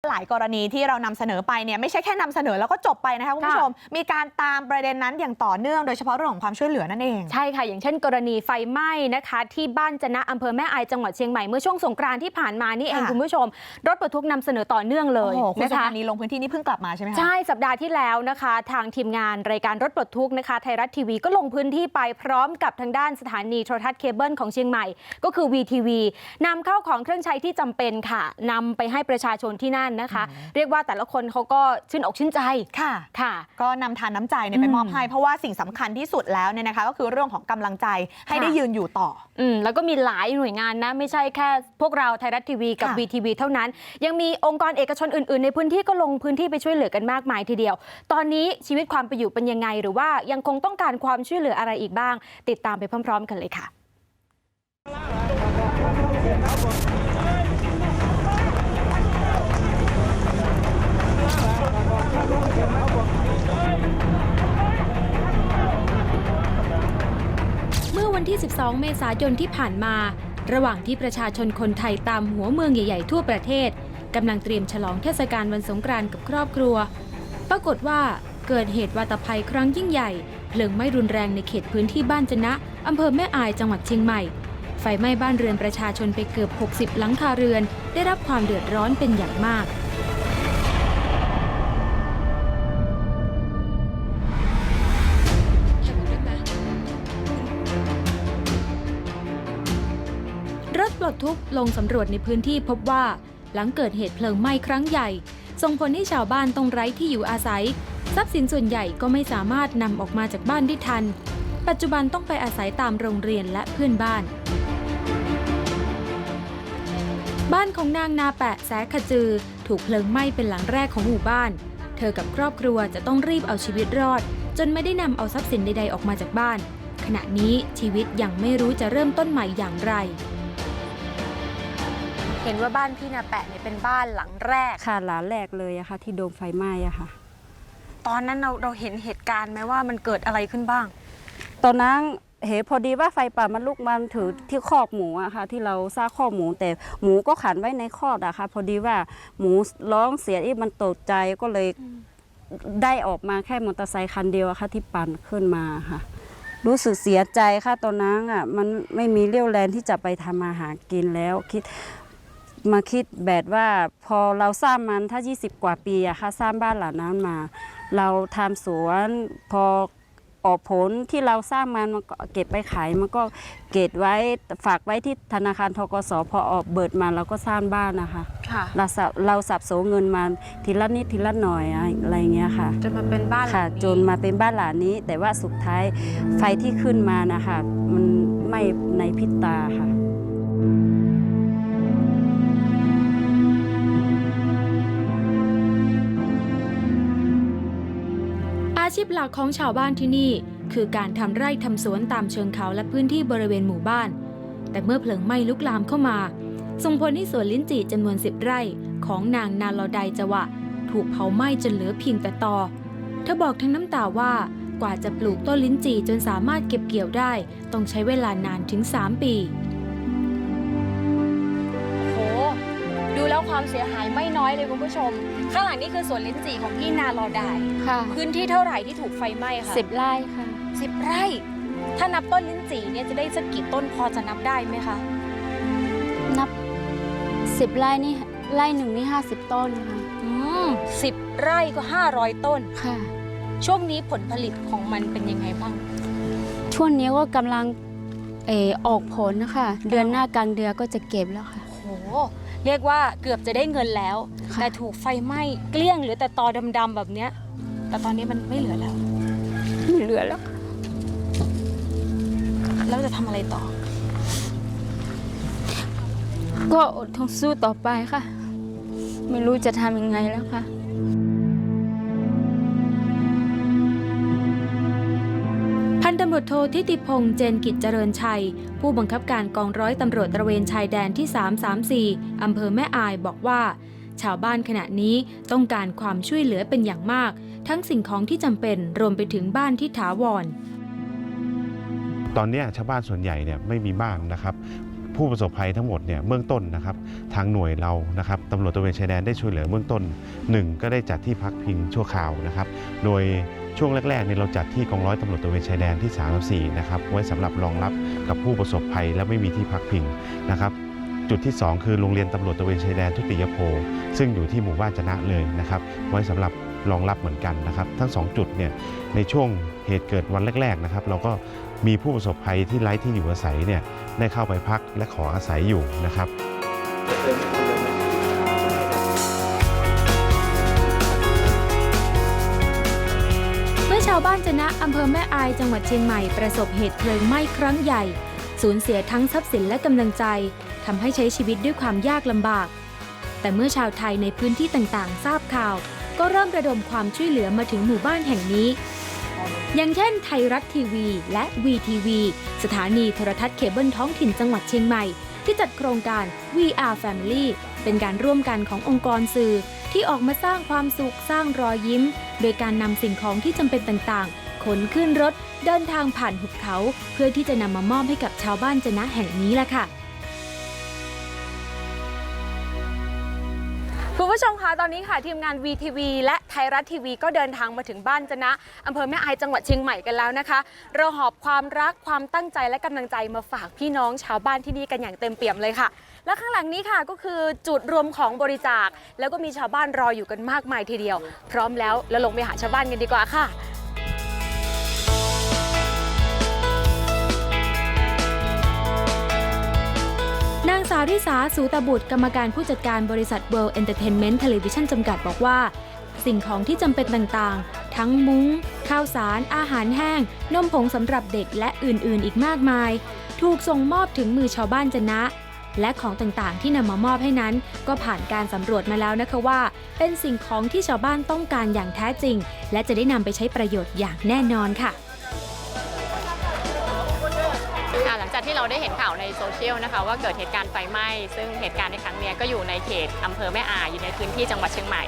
หลายกรณีที่เรานำเสนอไปเนี่ยไม่ใช่แค่นำเสนอแล้วก็จบไปนะคะคุณผู้ชมมีการตามประเด็นนั้นอย่างต่อเนื่องโดยเฉพาะเรื่องของความช่วยเหลือนั่นเองใช่ค่ะอย่างเช่น กรณีไฟไหม้นะคะที่บ้านจะนะอำเภอแม่อายจังหวัดเชียงใหม่เมื่อช่วงสงกรานต์ที่ผ่านมานี่เองค่ะคุณผู้ชม รถบรรทุกนำเสนอต่อเนื่องเลโอ้ยโหคุณนะสุคะภานีลงพื้นที่นี่เพิ่งกลับมาใช่ไหมคะใช่สัปดาห์ที่แล้วนะคะ ทางทีมงานรายการรถปลดทุกข์นะคะไทยรัฐทีวีก็ลงพื้นที่ไปพร้อมกับทางด้านสถานีโทรทัศน์เคเบิลของเชียงใหม่ ก็คือ VTV นำเข้าของเครื่องใช้ที่จำเป็นค่ะนำไปให้ประชาชนที่นั่นนะคะ เรียกว่าแต่ละคนเขาก็ชื่นอกชื่นใจค่ะค่ะ ก็นำทานน้ำใจเนี่ยไปอืมมอบให้ เพราะว่าสิ่งสำคัญที่สุดแล้วเนี่ยนะคะ ก็คือเรื่องของกำลังใจให้ค่ะได้ยืนอยู่ต่ออืมแล้วก็มีหลายหน่วยงานนะไม่ใช่แค่พวกเราไทยรัฐทีวีกับค่ะ VTV เท่านั้น ยังมีองค์กรเอกชนอื่น ๆ ในพื้นที่ก็ลงพื้นที่ไปช่วยเหลือกันมากมายทีเดียว ตอนนี้ชีวิตความเป็นอยู่เป็นยังไง หรือว่ายังคงต้องการความช่วยเหลืออะไรอีกบ้าง ติดตามไปพร้อม ๆ กันเลยค่ะ เมื่อวันที่12เมษายนที่ผ่านมา ระหว่างที่ประชาชนคนไทยตามหัวเมืองใหญ่ๆทั่วประเทศกำลังเตรียมฉลองเทศกาลวันสงกรานต์กับครอบครัว ปรากฏว่าเกิดเหตุวาตภัยครั้งยิ่งใหญ่ เพลิงไหม้รุนแรงในเขตพื้นที่บ้านจนะอำเภอแม่อายจังหวัดเชียงใหม่ ไฟไหม้บ้านเรือนประชาชนไปเกือบ 60 หลังคาเรือน ได้รับความเดือดร้อนเป็นอย่างมาก รถปลดทุกข์ลงสำรวจในพื้นที่พบว่า หลังเกิดเหตุเพลิงไหม้ครั้งใหญ่ ส่งผลให้ชาวบ้านต้องไร้ที่อยู่อาศัย ทรัพย์สินส่วนใหญ่ก็ไม่สามารถนำออกมาจากบ้านได้ทัน ปัจจุบันต้องไปอาศัยตามโรงเรียนและเพื่อนบ้าน บ้านของนางนาแปะแสขจือ ถูกเพลิงไหม้เป็นหลังแรกของหมู่บ้าน เธอกับครอบครัวจะต้องรีบเอาชีวิตรอด จนไม่ได้นำเอาทรัพย์สินใดๆออกมาจากบ้านขณะนี้ชีวิตยังไม่รู้จะเริ่มต้นใหม่อย่างไร เห็นว่าบ้านพี่นาแปะเนี่ยเป็นบ้านหลังแรก ค่ะหลานแรกเลยอะค่ะ ที่โดนไฟไหม้อะค่ะ ตอนนั้นเราเราเห็นเหตุการณ์ไหมว่ามันเกิดอะไรขึ้นบ้าง ตอนนั้นเห็นพอดีว่าไฟป่ามันลุกมันถือที่คอกหมูอะค่ะ ที่เราซากคอกหมูแต่หมูก็ขันไว้ในคอกอะค่ะ พอดีว่าหมูร้องเสียอีมันตกใจก็เลยได้ออกมาแค่มอเตอร์ไซค์คันเดียวอะค่ะ ที่ปั่นขึ้นมาค่ะ รู้สึกเสียใจค่ะตอนนั้นอะมันไม่มีเรี่ยวแรงที่จะไปทำมาหากินแล้วคิด มาคิดแบบว่าพอเราสร้างมันถ้า 20 กว่าปีอะค่ะสร้างบ้านหลังนั้นมา เราทำสวนพอออกผลที่เราสร้างมันมันก็เก็บไปขายมันก็เก็บไว้ฝากไว้ที่ธนาคารทกสพอออกเบิดมาเราก็สร้างบ้านนะคะค่ะ เราสับเราสับโสเงินมาทีละนิดทีละหน่อยอะไรอย่างเงี้ยค่ะ จนมาเป็นบ้านหลัค่ะงนี้จนมาเป็นบ้านหลังนี้ แต่ว่าสุดท้ายไฟที่ขึ้นมานะคะ มันไม่ในพริบตาค่ะ อาชีพหลักของชาวบ้านที่นี่ คือการทำไร่ทำสวนตามเชิงเขาและพื้นที่บริเวณหมู่บ้าน แต่เมื่อเพลิงไหม้ลุกลามเข้ามา ส่งผลให้สวนลิ้นจี่จำนวนสิบไร่ของนางนาลอไดจวะ ถูกเผาไหม้จนเหลือเพียงแต่ตอเธอบอกทั้งน้ำตาว่ากว่าจะปลูกต้นลิ้นจี่จนสามารถเก็บเกี่ยวได้ ต้องใช้เวลานานถึง 3 ปี ดูแล้วความเสียหายไม่น้อยเลยคุณผู้ชม ข้างหลังนี่คือสวนลิ้นจี่ของพี่นาลอไดค่ะพื้นที่เท่าไหร่ที่ถูกไฟไหม้คะสิบไร่ค่ะสิบไร่ ถ้านับต้นลิ้นจี่เนี่ยจะได้สักกี่ต้นพอจะนับได้ไหมคะนับสิบไร่นี่ไร่หนึ่งนี่ห้าสิบต้นค่ะอืมสิบไร่ก็500ต้นค่ะ ช่วงนี้ผลผลิตของมันเป็นยังไงบ้าง ช่วงนี้ก็กำลังเออออกผลนะคะ เดือนหน้ากลางเดือนก็จะเก็บแล้วค่ะโห เรียกว่าเกือบจะได้เงินแล้วค่ะแต่ถูกไฟไหม้เกลี้ยงเหลือแต่ตอดำๆแบบเนี้ย แต่ตอนนี้มันไม่เหลือแล้ว ไม่เหลือแล้ว แล้วจะทำอะไรต่อ ก็อดทนสู้ต่อไปค่ะ ไม่รู้จะทำยังไงแล้วค่ะำรวจโททิติพงษ์เจนกิจเจริญชัย ผู้บังคับการกองร้อยตำรวจตระเวนชายแดนที่ 334 อำเภอแม่อายบอกว่า ชาวบ้านขณะนี้ต้องการความช่วยเหลือเป็นอย่างมาก ทั้งสิ่งของที่จำเป็นรวมไปถึงบ้านที่ถาวร ตอนนี้ชาวบ้านส่วนใหญ่เนี่ยไม่มีบ้านนะครับผู้ประสบภัยทั้งหมดเนี่ยเบื้องต้นนะครับทางหน่วยเรานะครับตำรวจตระเวนชายแดนได้ช่วยเหลือเบื้องต้นหนึ่งก็ได้จัดที่พักพิงชั่วคราวนะครับ โดย ช่วงแรกๆเนี่ยเราจัดที่กองร้อยตำรวจตระเวนชายแดนที่ 3 4 นะครับ ไว้สำหรับรองรับกับผู้ประสบภัยและไม่มีที่พักพิงนะครับจุดที่ 2 คือโรงเรียนตำรวจตระเวนชายแดนทุติยโพซึ่งอยู่ที่หมู่บ้านจนะเลยนะครับ ไว้สำหรับรองรับเหมือนกันนะครับ ทั้ง 2 จุดเนี่ยในช่วงเหตุเกิดวันแรกๆนะครับ เราก็มีผู้ประสบภัยที่ไร้ที่อยู่อาศัยเนี่ยได้เข้าไปพักและขออาศัยอยู่นะครับาวบ้านจนะอำเภอแม่อายจังหวัดเชียงใหม่ประสบเหตุเพลิงไหม้ครั้งใหญ่สูญเสียทั้งทรัพย์สินและกำลังใจทำให้ใช้ชีวิตด้วยความยากลำบาก แต่เมื่อชาวไทยในพื้นที่ต่างๆ ทราบข่าว ก็เริ่มระดมความช่วยเหลือมาถึงหมู่บ้านแห่งนี้ อย่างเช่นไทยรัฐทีวีและ VTV สถานีโทรทัศน์เคเบิลท้องถิ่นจังหวัดเชียงใหม่ ที่จัดโครงการ VR Family เป็นการร่วมกันขององค์กรสื่อ ที่ออกมาสร้างความสุขสร้างรอยยิ้ม โดยการนำสิ่งของที่จำเป็นต่างๆ ขนขึ้นรถ เดินทางผ่านหุบเขา เพื่อที่จะนำมามอบให้กับชาวบ้านจนะแห่งนี้ล่ะค่ะ ผู้ชมคะตอนนี้ค่ะทีมงาน VTV และไทยรัฐทีวีก็เดินทางมาถึงบ้านจนะอำเภอแม่อายจังหวัดเชียงใหม่กันแล้วนะคะ เราหอบความรักความตั้งใจและกำลังใจมาฝากพี่น้องชาวบ้านที่นี่กันอย่างเต็มเปี่ยมเลยค่ะ และข้างหลังนี้ค่ะก็คือจุดรวมของบริจาค แล้วก็มีชาวบ้านรออยู่กันมากมายทีเดียว พร้อมแล้วเราลงไปหาชาวบ้านกันดีกว่าค่ะ นางสาวริสาสูตบุตรกรรมการผู้จัดการบริษัท World Entertainment Television จำกัดบอกว่า สิ่งของที่จำเป็นต่างๆ ทั้งมุง้ง ข้าวสาร อาหารแห้ง นมผงสำหรับเด็กและอื่นๆ อีกมากมาย ถูกส่งมอบถึงมือชาวบ้านจะนะ และของต่างๆ ที่นำมามอบให้นั้น ก็ผ่านการสำรวจมาแล้วนะคะว่า เป็นสิ่งของที่ชาวบ้านต้องการอย่างแท้จริง และจะได้นำไปใช้ประโยชน์อย่างแน่นอนค่ะ จากที่เราได้เห็นข่าวในโซเชียลนะคะว่าเกิดเหตุการณ์ไฟไหม้ ซึ่งเหตุการณ์ในครั้งนี้ก็อยู่ในเขตอำเภอแม่อายอยู่ในพื้นที่จังหวัดเชียงใหม่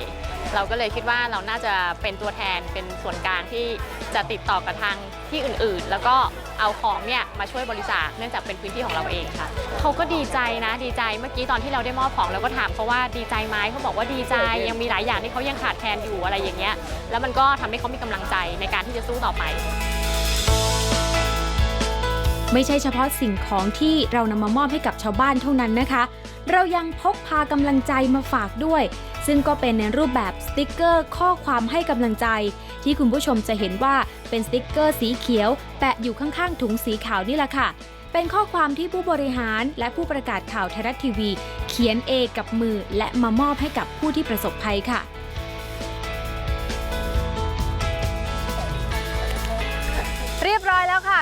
เราก็เลยคิดว่าเราน่าจะเป็นตัวแทนเป็นส่วนกลางที่จะติดต่อกับทางที่อื่นๆ แล้วก็เอาของเนี่ยมาช่วยบริจาคเนื่องจากเป็นพื้นที่ของเราเองค่ะเขาก็ดีใจนะดีใจเมื่อกี้ตอนที่เราได้มอบของเราก็ถามเขาว่าดีใจไหมเขาบอกว่าดีใจยังมีหลายอย่างที่เขายังขาดแคลนอยู่อะไรอย่างเงี้ยแล้วมันก็ทำให้เขามีกำลังใจในการที่จะสู้ต่อไป ไม่ใช่เฉพาะสิ่งของที่เรานำมามอบให้กับชาวบ้านเท่านั้นนะคะ เรายังพกพากำลังใจมาฝากด้วย ซึ่งก็เป็นในรูปแบบสติกเกอร์ข้อความให้กำลังใจ ที่คุณผู้ชมจะเห็นว่าเป็นสติกเกอร์สีเขียว แปะอยู่ข้างๆถุงสีขาวนี่แหละค่ะ เป็นข้อความที่ผู้บริหารและผู้ประกาศข่าวไทยรัฐทีวี เขียนเองกับมือและมามอบให้กับผู้ที่ประสบภัยค่ะ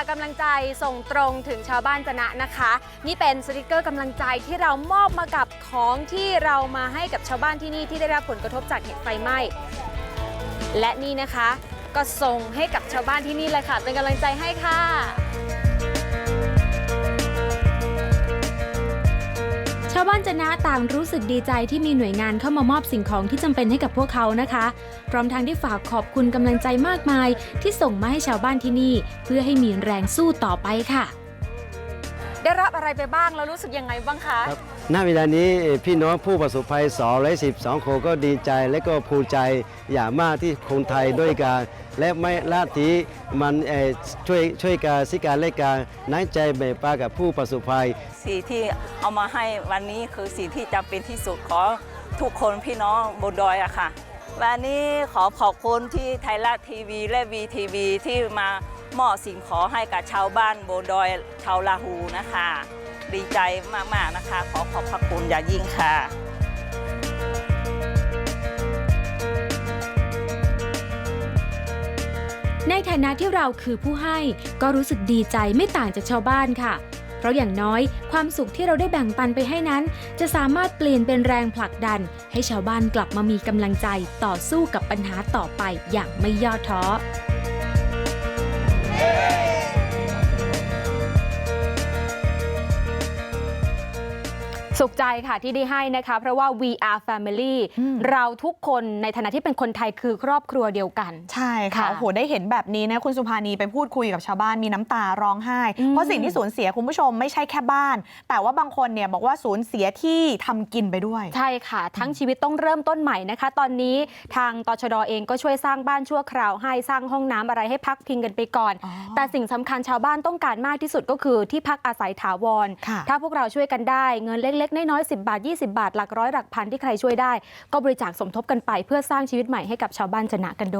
กำลังใจส่งตรงถึงชาวบ้านจนะนะคะ นี่เป็นสติกเกอร์กำลังใจที่เรามอบมากับของที่เรามาให้กับชาวบ้านที่นี่ที่ได้รับผลกระทบจากเหตุไฟไหม้และนี่นะคะ ก็ส่งให้กับชาวบ้านที่นี่เลยค่ะ เป็นกำลังใจให้ค่ะาวบ้านจะนะต่างรู้สึกดีใจที่มีหน่วยงานเข้ามามอบสิ่งของที่จำเป็นให้กับพวกเขานะคะ พร้อมทั้งได้ฝากขอบคุณกำลังใจมากมาย ที่ส่งมาให้ชาวบ้านที่นี่ เพื่อให้มีแรงสู้ต่อไปค่ะ ได้รับอะไรไปบ้างแล้วรู้สึกยังไงบ้างคะ ครับณเวลานี้พี่น้องผู้ประสบภัย212คนก็ดีใจและก็ภูมิใจอย่างมากที่คนไทยด้วยกัน และไม่ละทีมันเอ่อช่วยช่วยกันสิการและการน้ำใจแบ่งปันกับผู้ประสบภัยสิ่งที่เอามาให้วันนี้คือสิ่งที่จำเป็นที่สุดของทุกคนพี่น้องบนดอยอะค่ะ วันนี้ขอขอบคุณที่ไทยรัฐทีวีและวีทีวีที่มา มอบสิ่งของให้กับชาวบ้านบนดอยชาวลาหูนะคะ ดีใจมากๆนะคะ ขอขอบพระคุณอย่างยิ่งค่ะในฐานะที่เราคือผู้ให้ก็รู้สึกดีใจไม่ต่างจากชาวบ้านค่ะ เพราะอย่างน้อยความสุขที่เราได้แบ่งปันไปให้นั้น จะสามารถเปลี่ยนเป็นแรงผลักดัน ให้ชาวบ้านกลับมามีกำลังใจต่อสู้กับปัญหาต่อไปอย่างไม่ย่อท้อ ช สุขใจค่ะที่ได้ให้นะคะ เพราะว่า we are family อืมเราทุกคนในฐานะที่เป็นคนไทยคือครอบครัวเดียวกัน ใช่ค่ะค่ะโอ้โหได้เห็นแบบนี้นะคุณสุภานีไปพูดคุยกับชาวบ้านมีน้ำตาร้องไห้อืมเพราะสิ่งที่สูญเสียคุณผู้ชมไม่ใช่แค่บ้าน แต่ว่าบางคนเนี่ยบอกว่าสูญเสียที่ทำกินไปด้วย ใช่ค่ะ ทั้งชีวิตต้องเริ่มต้นใหม่นะคะ ตอนนี้ทางตชดเองก็ช่วยสร้างบ้านชั่วคราว ให้สร้างห้องน้ำอะไรให้พักพิงกันไปก่อนอ๋อแต่สิ่งสำคัญชาวบ้านต้องการมากที่สุดก็คือที่พักอาศัยถาวรค่ะถ้าพวกเราช่วยกันได้เงินเล็กๆน้อยๆ 10 บาท 20 บาท หลักร้อยหลักพันที่ใครช่วยได้ ก็บริจาคสมทบกันไปเพื่อสร้างชีวิตใหม่ให้กับชาวบ้านชนะกันด้วย